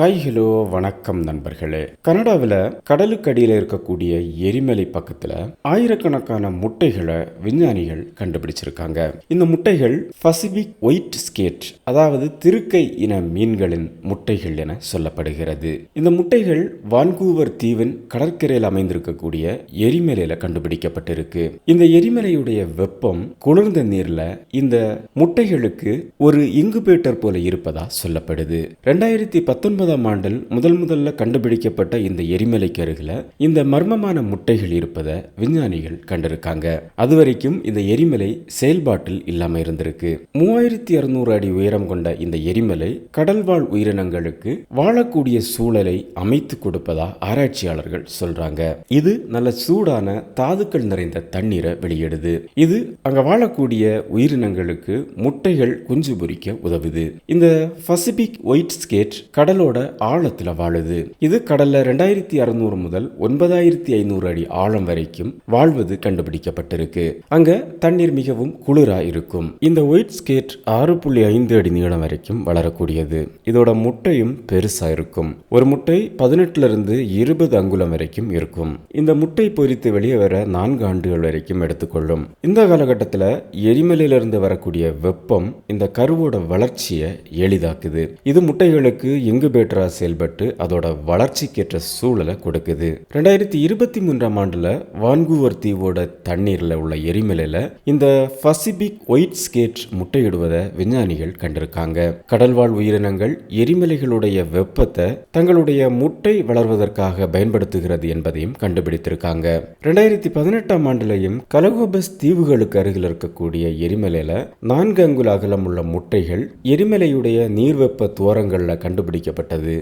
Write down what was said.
Hi hello வணக்கம் நண்பர்களே. கனடாவில் கடலுக்கடியில் இருக்கக்கூடிய எரிமலை பக்கத்தில் ஆயிரக்கணக்கான முட்டைகளை விஞ்ஞானிகள் கண்டுபிடிச்சிருக்காங்க. இந்த முட்டைகள் பசிபிக் ஒயிட் ஸ்கேட் அதாவது திருக்கை இன மீன்களின் முட்டைகள் என சொல்லப்படுகிறது. இந்த முட்டைகள் வான்கூவர் தீவின் கடற்கரையில் அமைந்திருக்கக்கூடிய எரிமலையில கண்டுபிடிக்கப்பட்டிருக்கு. இந்த எரிமலையுடைய வெப்பம் குளிர்ந்த நீர்ல இந்த முட்டைகளுக்கு ஒரு இங்குபேட்டர் போல இருப்பதா சொல்லப்படுது. ரெண்டாயிரத்தி பத்தொன்பது பத்தொன்பதாம் ஆண்டில் முதல் முதல்ல கண்டுபிடிக்கப்பட்ட இந்த எரிமலைக்கு அருகில் இந்த மர்மமான முட்டைகள் இருப்பதை விஞ்ஞானிகள் கண்டிருக்காங்க. அதுவரைக்கும் இந்த எரிமலை செயல்பாட்டில் இல்லாம இருந்திருக்கு. மூவாயிரத்தி இருநூறு அடி உயரம் கொண்ட இந்த எரிமலை கடல்வாழ் உயிரினங்களுக்கு வாழக்கூடிய சூழலை அமைத்து கொடுப்பதா ஆராய்ச்சியாளர்கள் சொல்றாங்க. இது நல்ல சூடான தாதுக்கள் நிறைந்த தண்ணீரை வெளியிடுது. இது அங்க வாழக்கூடிய உயிரினங்களுக்கு முட்டைகள் குஞ்சு பொறிக்க உதவுது. இந்த பசிபிக் ஒயிட் ஸ்கேட் கடலோட ஆழத்தில் வாழுது. இது கடல்ல ரெண்டாயிரத்தி அறுநூறு முதல் ஒன்பதாயிரத்தி ஐநூறு அடி ஆழம் வரைக்கும் வாழ்வது கண்டுபிடிக்கப்பட்டிருக்கு. அங்க தண்ணீர் மிகவும் குளிரா இருக்கும். இந்த ஒயிட் ஸ்கேட் ஆறு புள்ளி ஐந்து அடி நீளம் வரைக்கும் வளரக்கூடியது. இதோட முட்டையும் பெருசா இருக்கும். ஒரு முட்டை பதினெட்டுல இருந்து இருபது அங்குலம் வரைக்கும் இருக்கும். இந்த முட்டை பொறித்து வெளியே வர நான்கு ஆண்டுகள் வரைக்கும் எடுத்துக்கொள்ளும். இந்த காலகட்டத்தில் எரிமலையிலிருந்து வரக்கூடிய வெப்பம் இந்த கருவோட வளர்ச்சியை எளிதாக்குது. இது முட்டைகளுக்கு எங்கு இன்குபேட்டராக செயல்பட்டு அதோட வளர்ச்சிக்கேற்ற சூழலை கொடுக்குது. ரெண்டாயிரத்தி இருபத்தி மூன்றாம் ஆண்டுல வான்கூவர் தீவோட தண்ணீர்ல உள்ள எரிமலையில இந்த பசிபிக் ஒயிட் ஸ்கேட் முட்டையிடுவதை விஞ்ஞானிகள் கண்டிருக்காங்க. கடல்வாழ் உயிரினங்கள் எரிமலைகளுடைய வெப்பத்தை தங்களுடைய முட்டை வளர்வதற்காக பயன்படுத்துகிறது என்பதையும் கண்டுபிடித்திருக்காங்க. ரெண்டாயிரத்தி பதினெட்டாம் ஆண்டுலையும் கலகோபஸ் தீவுகளுக்கு அருகில் இருக்கக்கூடிய எரிமலையில நான்கு அங்குல அகலம் உள்ள முட்டைகள் எரிமலையுடைய நீர்வெப்ப துவரங்கள்ல கண்டுபிடிக்கப்பட்டது